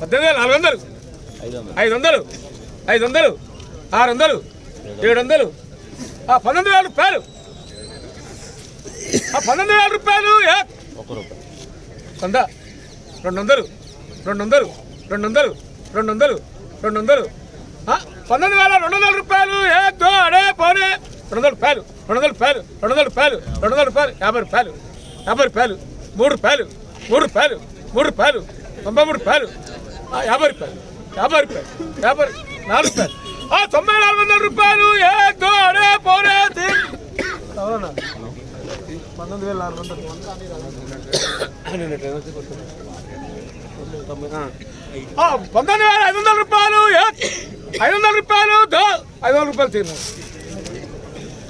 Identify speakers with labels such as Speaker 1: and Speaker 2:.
Speaker 1: పద్దెనిమిది వేల నాలుగు వందలు. ఐదు వందలు. ఐదు వందలు. ఆరు వందలు. ఏడు వందలు. ఆ పన్నెండు వేల రూపాయలు. ఆ పన్నెండు వేల రూపాయలు వంద. రెండు వందలు. రెండు వందలు. రెండు వందలు. రెండు వందలు. రెండు వందలు. పంతొమ్మిది పన్నెండు వేల రెండు వందల రూపాయలు రెండు వందల రూపాయలు రెండు వందల రూపాయలు రెండు వందల రూపాయలు రెండు వందల రూపాయలు యాభై రూపాయలు యాభై రూపాయలు మూడు రూపాయలు మూడు రూపాయలు మూడు రూపాయలు తొంభై మూడు రూపాయలు యాభై రూపాయలు యాభై రూపాయలు యాభై నాలుగు రూపాయలు. ఆ, తొంభై నాలుగు వందల రూపాయలు ఏ దో అడే పోనే తీ- వేల ఆరు వందలు పంతొమ్మిది వేల ఐదు వందల రూపాయలు ఐదు వందల రూపాయలు దో ఐదు వందల రూపాయలు తీరు.